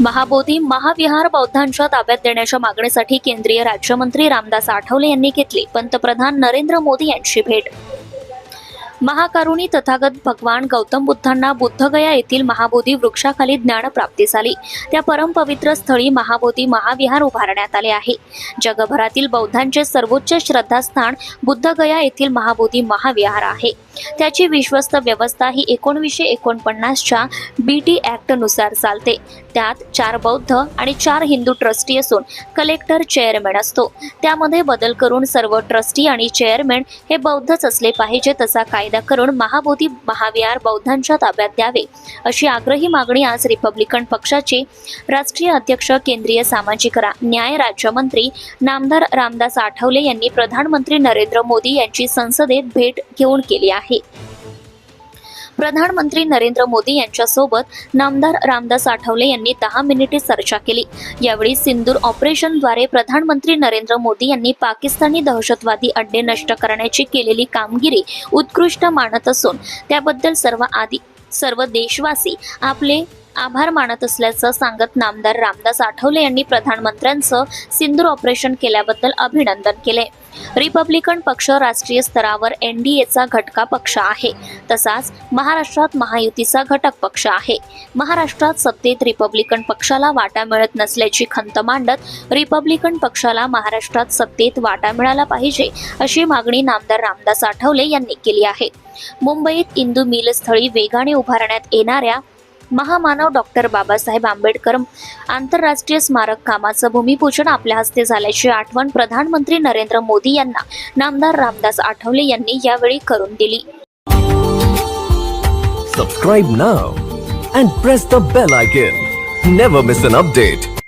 महाबोधी महाविहार बौद्धांच्या ताब्यात देण्याच्या मागणीसाठी केंद्रीय राज्यमंत्री रामदास आठवले यांनी घेतली. पंतप्रधान नरेंद्र मोदी यांची भेट महाकारुणी तथागत भगवान गौतम बुद्धांना बुद्धगया येथील महाबोधी वृक्षाखाली ज्ञानप्राप्ती झाली. त्या परमपवित्र स्थळी महाबोधी महाविहार उभारण्यात आले आहे. जगभरातील बौद्धांचे सर्वोच्च श्रद्धास्थान बुद्धगया येथील महाबोधी महाविहार आहे. त्याची विश्वस्त व्यवस्था ही एकोणवीसशे एकोणपन्नासच्या बी टी नुसार चालते. त्यात चार बौद्ध आणि चार हिंदू ट्रस्टी असून कलेक्टर चेअरमॅन असतो. त्यामध्ये बदल करून सर्व ट्रस्टी आणि चेअरमॅन हे बौद्धच असले पाहिजे तसा कायदा करून महाबोधी महाविहार बौद्धांच्या ताब्यात द्यावे अशी आग्रही मागणी आज रिपब्लिकन पक्षाचे राष्ट्रीय अध्यक्ष केंद्रीय सामाजिक रा- न्याय राज्यमंत्री नामदार रामदास आठवले यांनी प्रधानमंत्री नरेंद्र मोदी यांची संसदेत भेट घेऊन केली आहे. प्रधानमंत्री नरेंद्र मोदी यांच्यासोबत नामदार रामदास आठवले यांनी दहा मिनिटे चर्चा केली. यावेळी सिंदूर ऑपरेशनद्वारे प्रधानमंत्री नरेंद्र मोदी यांनी पाकिस्तानी दहशतवादी अड्डे नष्ट करण्याची केलेली कामगिरी उत्कृष्ट मानत असून त्याबद्दल सर्व आधी सर्व देशवासी आपले आभार मानत असल्याचं सांगत नामदार रामदास आठवले यांनी प्रधानमंत्र्यांचं सिंदूर ऑपरेशन केल्याबद्दल अभिनंदन केले. रिपब्लिकन पक्ष राष्ट्रीय स्तरावर एन डी एचा घटका पक्ष आहे. तसाच महाराष्ट्रात महायुतीचा घटक पक्ष आहे. महाराष्ट्रात सत्तेत रिपब्लिकन पक्षाला वाटा मिळत नसल्याची खंत मांडत रिपब्लिकन पक्षाला महाराष्ट्रात सत्तेत वाटा मिळाला पाहिजे अशी मागणी नामदार रामदास आठवले यांनी केली आहे. मुंबईत इंदू मिलस्थळी वेगाने उभारण्यात येणाऱ्या महामानव डॉक्टर बाबासाहेब आंबेडकर आंतरराष्ट्रीय स्मारक कामाचं भूमिपूजन आपल्या हस्ते झाल्याची आठवण प्रधानमंत्री नरेंद्र मोदी यांना नामदार रामदास आठवले यांनी यावेळी करून दिली. Subscribe now and press the bell icon never miss an update